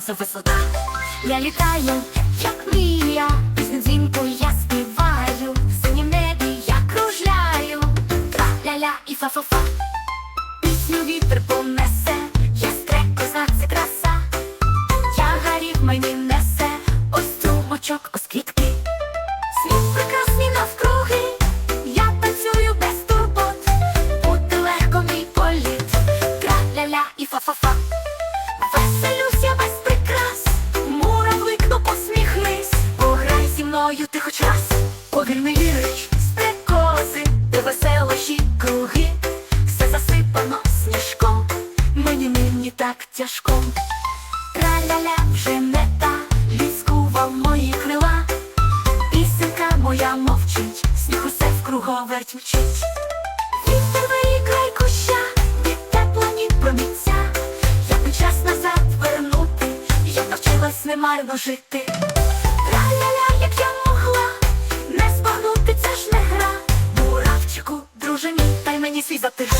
сонце висота. Я літаю, як мрія, пісню дзвінку я співаю, в синім небі я кружляю, тра-ля-ля і фа-фа-фа. Пісню вітер понесе, я стрек козак, це краса. Ягарів мені несе, ось струмочок, ось квітки. Світ прекрасний навкруги, я танцюю без турбот, буде легко мій політ, тра-ля-ля і фа-фа-фа. Так тяжко. Траля-ля вже не та, ліскував мої крила, пісенька моя мовчить, сніг усе вкруговерть мчить. Вітер промінця, як би час назад вернути, я навчилась немарно жити. Траля-ля, як я могла, не збагнути, це ж не гра. Буравчику, друже мій, дай мені свій дім.